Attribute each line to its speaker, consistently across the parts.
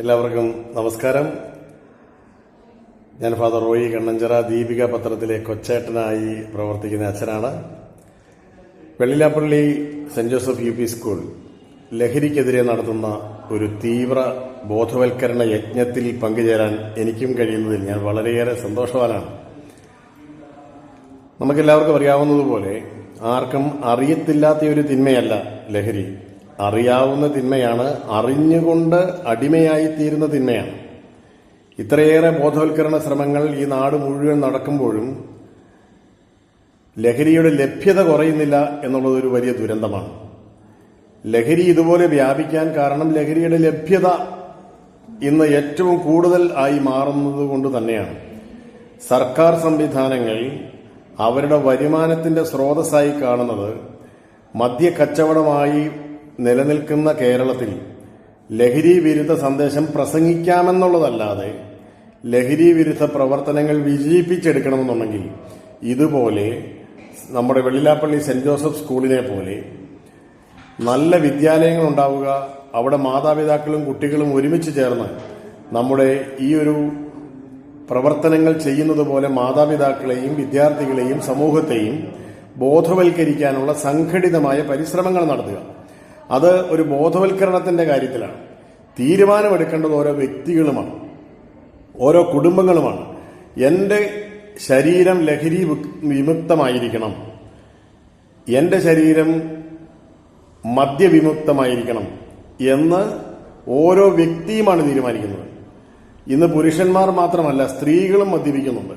Speaker 1: എല്ലാവർക്കും നമസ്കാരം. ഞാൻ ഫാദർ റോയി കണ്ണഞ്ചിറ ദീപിക പത്രത്തിലെ കൊച്ചേട്ടനായി പ്രവർത്തിക്കുന്ന അച്ഛനാണ്. Vellilappally saint Joseph U P school ലഹരിക്കെതിരെ നടത്തുന്ന ഒരു തീവ്ര ബോധവൽക്കരണ യജ്ഞത്തിൽ പങ്കുചേരാൻ എനിക്കും കഴിയുന്നതിൽ ഞാൻ വളരെയേറെ സന്തോഷവാനാണ്. നമുക്കെല്ലാവർക്കും അറിയാവുന്നതുപോലെ ആർക്കും അറിയത്തില്ലാത്ത ഒരു തിന്മയല്ല ലഹരി. അറിയാവുന്ന തിന്മയാണ് അറിഞ്ഞുകൊണ്ട് അടിമയായി തീരുന്ന തിന്മയാണ്. ഇത്രയേറെ ബോധവൽക്കരണ ശ്രമങ്ങൾ ഈ നാട് മുഴുവൻ നടക്കുമ്പോഴും ലഹരിയുടെ ലഭ്യത കുറയുന്നില്ല എന്നുള്ളത് ഒരു വലിയ ദുരന്തമാണ്. ലഹരി ഇതുപോലെ വ്യാപിക്കാൻ കാരണം ലഹരിയുടെ ലഭ്യത ഇന്ന് ഏറ്റവും കൂടുതൽ ആയി മാറുന്നത് കൊണ്ട് തന്നെയാണ്. സർക്കാർ സംവിധാനങ്ങൾ അവരുടെ വരുമാനത്തിന്റെ സ്രോതസ്സായി കാണുന്നത് മദ്യ കച്ചവടമായി നിലനിൽക്കുന്ന കേരളത്തിൽ ലഹരി വിരുദ്ധ സന്ദേശം പ്രസംഗിക്കാമെന്നുള്ളതല്ലാതെ ലഹരി വിരുദ്ധ പ്രവർത്തനങ്ങൾ വിജയിപ്പിച്ചെടുക്കണമെന്നുണ്ടെങ്കിൽ ഇതുപോലെ നമ്മുടെ വെള്ളിലാപ്പള്ളി സെന്റ് ജോസഫ് സ്കൂളിനെ പോലെ നല്ല വിദ്യാലയങ്ങൾ ഉണ്ടാവുക അവിടെ മാതാപിതാക്കളും കുട്ടികളും ഒരുമിച്ച് ചേർന്ന് നമ്മുടെ ഈ ഒരു പ്രവർത്തനങ്ങൾ ചെയ്യുന്നത് പോലെ മാതാപിതാക്കളെയും വിദ്യാർത്ഥികളെയും സമൂഹത്തെയും ബോധവൽക്കരിക്കാനുള്ള സംഘടിതമായ പരിശ്രമങ്ങൾ നടത്തുക. അത് ഒരു ബോധവൽക്കരണത്തിന്റെ കാര്യത്തിലാണ്. തീരുമാനമെടുക്കേണ്ടത് ഓരോ വ്യക്തികളുമാണ്. ഓരോ കുടുംബങ്ങളുമാണ്. എന്റെ ശരീരം ലഹരി വിമുക്തമായിരിക്കണം. എന്റെ ശരീരം മദ്യവിമുക്തമായിരിക്കണം എന്ന് ഓരോ വ്യക്തിയുമാണ് തീരുമാനിക്കുന്നത്. ഇന്ന് പുരുഷന്മാർ മാത്രമല്ല സ്ത്രീകളും മദ്യപിക്കുന്നുണ്ട്.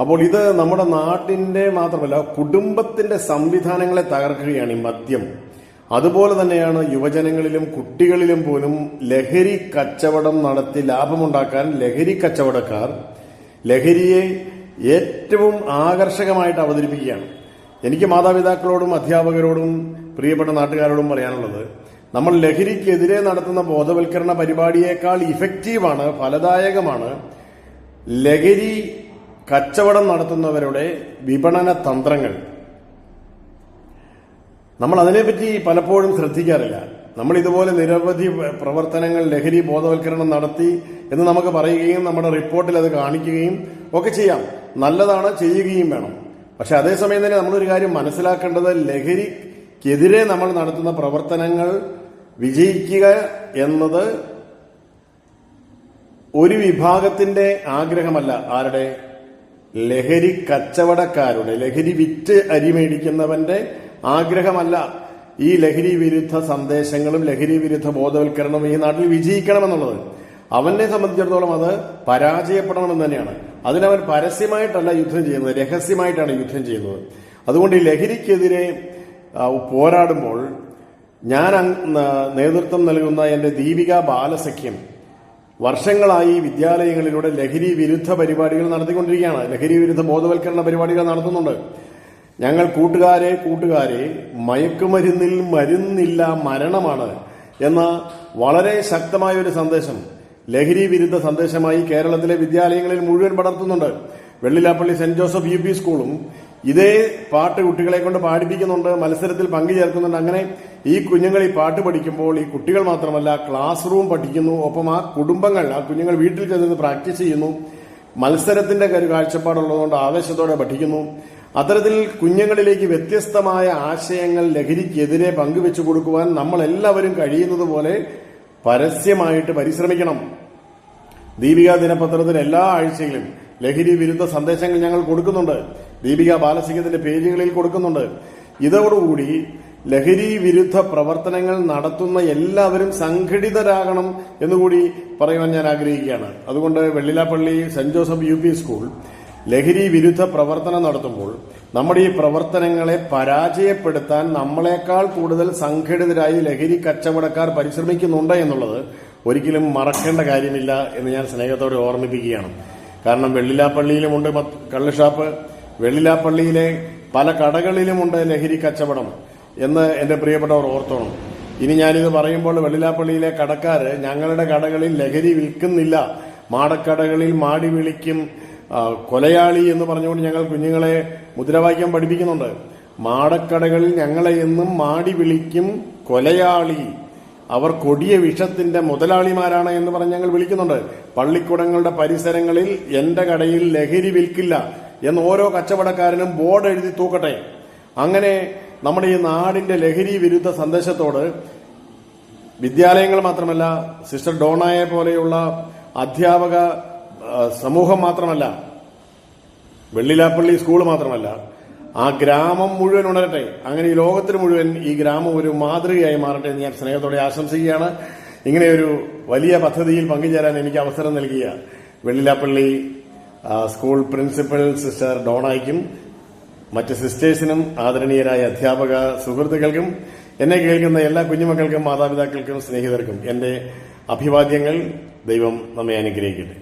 Speaker 1: അപ്പോൾ ഇത് നമ്മുടെ നാട്ടിന്റെ മാത്രമല്ല കുടുംബത്തിന്റെ സംവിധാനങ്ങളെ തകർക്കുകയാണ് ഈ മദ്യം. അതുപോലെ തന്നെയാണ് യുവജനങ്ങളിലും കുട്ടികളിലും പോലും ലഹരി കച്ചവടം നടത്തി ലാഭമുണ്ടാക്കാൻ ലഹരി കച്ചവടക്കാർ ലഹരിയെ ഏറ്റവും ആകർഷകമായിട്ട് അവതരിപ്പിക്കുകയാണ്. എനിക്ക് മാതാപിതാക്കളോടും അധ്യാപകരോടും പ്രിയപ്പെട്ട നാട്ടുകാരോടും പറയാനുള്ളത് നമ്മൾ ലഹരിക്കെതിരെ നടത്തുന്ന ബോധവൽക്കരണ പരിപാടിയേക്കാൾ ഇഫക്റ്റീവാണ് ഫലദായകമാണ് ലഹരി കച്ചവടം നടത്തുന്നവരുടെ വിപണന തന്ത്രങ്ങൾ. നമ്മൾ അതിനെപ്പറ്റി പലപ്പോഴും ശ്രദ്ധിക്കാറില്ല. നമ്മൾ ഇതുപോലെ നിരവധി പ്രവർത്തനങ്ങൾ ലഹരി ബോധവൽക്കരണം നടത്തി എന്ന് നമുക്ക് പറയുകയും നമ്മുടെ റിപ്പോർട്ടിൽ അത് കാണിക്കുകയും ഒക്കെ ചെയ്യാം. നല്ലതാണ് ചെയ്യുകയും വേണം. പക്ഷെ അതേസമയം തന്നെ നമ്മളൊരു കാര്യം മനസ്സിലാക്കേണ്ടത് ലഹരിക്കെതിരെ നമ്മൾ നടത്തുന്ന പ്രവർത്തനങ്ങൾ വിജയിക്കുക എന്നത് ഒരു വിഭാഗത്തിന്റെ ആഗ്രഹമല്ല. ആരുടെ? ലഹരി കച്ചവടക്കാരുടെ ലഹരി വിറ്റ് അരി മേടിക്കുന്നവന്റെ ആഗ്രഹമല്ല. ഈ ലഹരി വിരുദ്ധ സന്ദേശങ്ങളും ലഹരി വിരുദ്ധ ബോധവൽക്കരണവും ഈ നാട്ടിൽ വിജയിക്കണമെന്നുള്ളത്. അവനെ സംബന്ധിച്ചിടത്തോളം അത് പരാജയപ്പെടണമെന്ന് തന്നെയാണ്. അതിനവൻ പരസ്യമായിട്ടല്ല യുദ്ധം ചെയ്യുന്നത് രഹസ്യമായിട്ടാണ് യുദ്ധം ചെയ്യുന്നത്. അതുകൊണ്ട് ഈ ലഹരിക്കെതിരെ പോരാടുമ്പോൾ ഞാൻ നേതൃത്വം നൽകുന്ന എന്റെ ദീപിക ബാലസഖ്യം വർഷങ്ങളായി വിദ്യാലയങ്ങളിലൂടെ ലഹരി വിരുദ്ധ പരിപാടികൾ നടത്തിക്കൊണ്ടിരിക്കുകയാണ്. ലഹരി വിരുദ്ധ ബോധവൽക്കരണ പരിപാടികൾ നടത്തുന്നുണ്ട്. ഞങ്ങൾ കൂട്ടുകാരെ കൂട്ടുകാരെ മയക്കുമരുന്നിൽ മരുന്നില്ല മരണമാണ് എന്ന വളരെ ശക്തമായ ഒരു സന്ദേശം ലഹരി വിരുദ്ധ സന്ദേശമായി കേരളത്തിലെ വിദ്യാലയങ്ങളിൽ മുഴുവൻ പടർത്തുന്നുണ്ട്. Vellilappally saint Joseph U P സ്കൂളും ഇതേ പാട്ട് കുട്ടികളെ കൊണ്ട് പാടിപ്പിക്കുന്നുണ്ട് മത്സരത്തിൽ പങ്കുചേർക്കുന്നുണ്ട് അങ്ങനെ ഈ കുഞ്ഞുങ്ങൾ ഈ പാട്ട് പഠിക്കുമ്പോൾ ഈ കുട്ടികൾ മാത്രമല്ല ക്ലാസ് റൂം പഠിക്കുന്നു ഒപ്പം ആ കുടുംബങ്ങൾ ആ കുഞ്ഞുങ്ങൾ വീട്ടിൽ ചെന്ന് പ്രാക്ടീസ് ചെയ്യുന്നു മത്സരത്തിന്റെ കാഴ്ചപ്പാടുള്ളതുകൊണ്ട് ആവേശത്തോടെ പഠിക്കുന്നു. അത്തരത്തിൽ കുഞ്ഞുങ്ങളിലേക്ക് വ്യത്യസ്തമായ ആശയങ്ങൾ ലഹരിക്കെതിരെ പങ്കുവെച്ചു കൊടുക്കുവാൻ നമ്മൾ എല്ലാവരും കഴിയുന്നത് പോലെ പരസ്യമായിട്ട് പരിശ്രമിക്കണം. ദീപിക ദിനപത്രത്തിൽ എല്ലാ ആഴ്ചയിലും ലഹരി വിരുദ്ധ സന്ദേശങ്ങൾ ഞങ്ങൾ കൊടുക്കുന്നുണ്ട്. ദീപിക ബാലസിംഗത്തിന്റെ പേജുകളിൽ കൊടുക്കുന്നുണ്ട്. ഇതോടുകൂടി ലഹരി വിരുദ്ധ പ്രവർത്തനങ്ങൾ നടത്തുന്ന എല്ലാവരും സംഘടിതരാകണം എന്നുകൂടി പറയുവാൻ ഞാൻ ആഗ്രഹിക്കുകയാണ്. അതുകൊണ്ട് Vellilappally saint Joseph U school ലഹരി വിരുദ്ധ പ്രവർത്തനം നടത്തുമ്പോൾ നമ്മുടെ ഈ പ്രവർത്തനങ്ങളെ പരാജയപ്പെടുത്താൻ നമ്മളെക്കാൾ കൂടുതൽ സംഘടിതരായി ലഹരി കച്ചവടക്കാർ പരിശ്രമിക്കുന്നുണ്ട് എന്നുള്ളത് ഒരിക്കലും മറക്കേണ്ട കാര്യമില്ല എന്ന് ഞാൻ സ്നേഹത്തോടെ ഓർമ്മിപ്പിക്കുകയാണ്. കാരണം വെള്ളിലാപ്പള്ളിയിലുമുണ്ട് കള്ളുഷാപ്പ് വെള്ളിലാപ്പള്ളിയിലെ പല കടകളിലുമുണ്ട് ലഹരി കച്ചവടം എന്ന് എന്റെ പ്രിയപ്പെട്ടവർ ഓർത്തോണം. ഇനി ഞാനിത് പറയുമ്പോൾ വെള്ളിലാപ്പള്ളിയിലെ കടക്കാര് ഞങ്ങളുടെ കടകളിൽ ലഹരി വിൽക്കുന്നില്ല. മാടക്കടകളിൽ മാടി വിളിക്കും കൊലയാളി എന്ന് പറഞ്ഞുകൊണ്ട് ഞങ്ങൾ കുഞ്ഞുങ്ങളെ മുദ്രാവാക്യം പഠിപ്പിക്കുന്നുണ്ട്. മാടക്കടകളിൽ ഞങ്ങളെ എന്നും മാടി വിളിക്കും കൊലയാളി. അവർ കൊടിയ വിഷത്തിന്റെ മുതലാളിമാരാണ് എന്ന് പറഞ്ഞ് ഞങ്ങൾ വിളിക്കുന്നുണ്ട്. പള്ളിക്കുടങ്ങളുടെ പരിസരങ്ങളിൽ എന്റെ കടയിൽ ലഹരി വിൽക്കില്ല എന്ന് ഓരോ കച്ചവടക്കാരനും ബോർഡ് എഴുതി തൂക്കട്ടെ. അങ്ങനെ നമ്മുടെ ഈ നാടിന്റെ ലഹരി വിരുദ്ധ സന്ദേശത്തോട് വിദ്യാലയങ്ങൾ മാത്രമല്ല സിസ്റ്റർ ഡോണയെ പോലെയുള്ള അധ്യാപക സമൂഹം മാത്രമല്ല വെള്ളിലാപ്പള്ളി സ്കൂൾ മാത്രമല്ല ആ ഗ്രാമം മുഴുവൻ ഉണരട്ടെ. അങ്ങനെ ഈ ലോകത്തിന് മുഴുവൻ ഈ ഗ്രാമം ഒരു മാതൃകയായി മാറട്ടെ എന്ന് ഞാൻ സ്നേഹത്തോടെ ആശംസിക്കുകയാണ്. ഇങ്ങനെ ഒരു വലിയ പദ്ധതിയിൽ പങ്കുചേരാൻ എനിക്ക് അവസരം നൽകിയ വെള്ളിലാപ്പള്ളി സ്കൂൾ പ്രിൻസിപ്പൽ സിസ്റ്റർ ഡോണായ്ക്കും മറ്റ് സിസ്റ്റേഴ്സിനും ആദരണീയരായ അധ്യാപക സുഹൃത്തുക്കൾക്കും എന്നെ കേൾക്കുന്ന എല്ലാ കുഞ്ഞുമക്കൾക്കും മാതാപിതാക്കൾക്കും സ്നേഹിതർക്കും എന്റെ അഭിവാദ്യങ്ങൾ ദൈവം നമ്മെ അനുഗ്രഹിക്കട്ടെ.